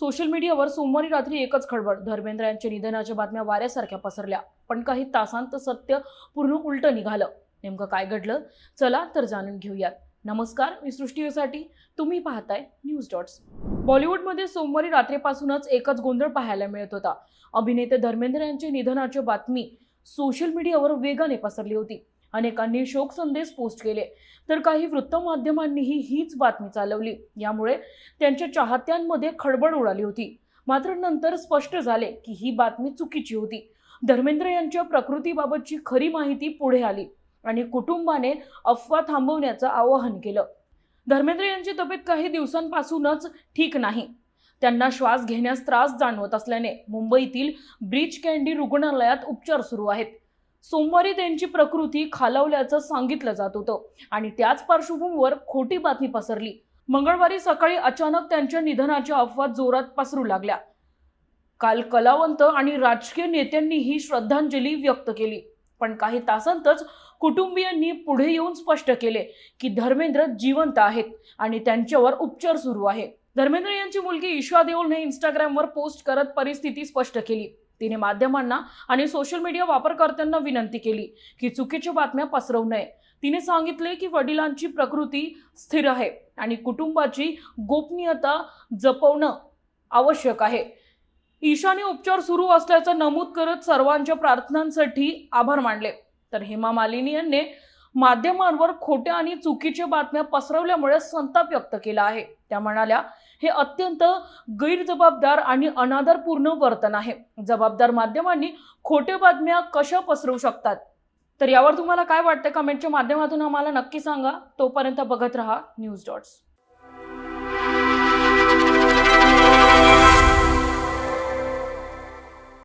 Social मीडियावर सोमवारी रात्री एकच खळबळ. धर्मेंद्र यांच्या निधनाच्या बातम्या वाऱ्यासारख्या पसरल्या. पण काही तासांत सत्य पूर्ण उलटं निघालं. नेमकं काय घडलं? चला तर जाणून घेऊयात. नमस्कार मी सृष्टीसाठी तुम्ही पाहताय न्यूज डॉट्स. बॉलिवूडमध्ये सोमवारी रात्रीपासूनच एकच गोंधळ पाहायला मिळत होता. अभिनेते धर्मेंद्र यांच्या निधनाची बातमी सोशल मीडियावर वेगाने पसरली होती. अनेकांनी शोक संदेश पोस्ट केले. तर काही वृत्तमाध्यमांनीही हीच बातमी चालवली. यामुळे त्यांच्या चाहत्यांमध्ये खळबळ उडाली होती. मात्र नंतर स्पष्ट झाले की ही बातमी चुकीची होती. धर्मेंद्र यांच्या प्रकृतीबाबतची खरी माहिती पुढे आली आणि कुटुंबाने अफवा थांबवण्याचं आवाहन केलं. धर्मेंद्र यांची तब्येत काही दिवसांपासूनच ठीक नाही. त्यांना श्वास घेण्यास त्रास जाणवत असल्याने मुंबईतील ब्रीच कॅन्डी रुग्णालयात उपचार सुरू आहेत. सोमवारी त्यांची प्रकृती खालावल्याचं सांगितलं जात होतं. आणि त्याच पार्श्वभूमीवर खोटी बातमी पसरली. मंगळवारी सकाळी अचानक त्यांच्या निधनाच्या अफवा जोरात पसरू लागल्या. काल कलावंत आणि राजकीय नेत्यांनी ही श्रद्धांजली व्यक्त केली. पण काही तासांतच कुटुंबियांनी पुढे येऊन स्पष्ट केले की धर्मेंद्र जिवंत आहेत आणि त्यांच्यावर उपचार सुरू आहे. धर्मेंद्र यांची मुलगी ईश्वा देओलने इंस्टाग्रामवर पोस्ट करत परिस्थिती स्पष्ट केली. तिने माध्यमांना आणि सोशल मीडिया वापरकर्त्यांना विनंती केली की चुकीच्या बातम्या पसरवू नये. तिने सांगितले की वडिलांची प्रकृती स्थिर आहे आणि कुटुंबाची गोपनीयता जपवणं आवश्यक आहे. ईशाने उपचार सुरू असल्याचं नमूद करत सर्वांच्या प्रार्थनांसाठी आभार मानले. तर हेमा मालिनी यांनी माध्यमांवर खोट्या आणि चुकीच्या बातम्या पसरवल्यामुळे संताप व्यक्त केला आहे. त्या म्हणाल्या हे अत्यंत गैरजबाबदार आणि अनादरपूर्ण वर्तन आहे. जबाबदार माध्यमांनी खोट्या बातम्या कशा पसरवू शकतात? तर यावर तुम्हाला काय वाटतं? कमेंटच्या माध्यमातून आम्हाला नक्की सांगा. तोपर्यंत बघत राहा न्यूज डॉट्स.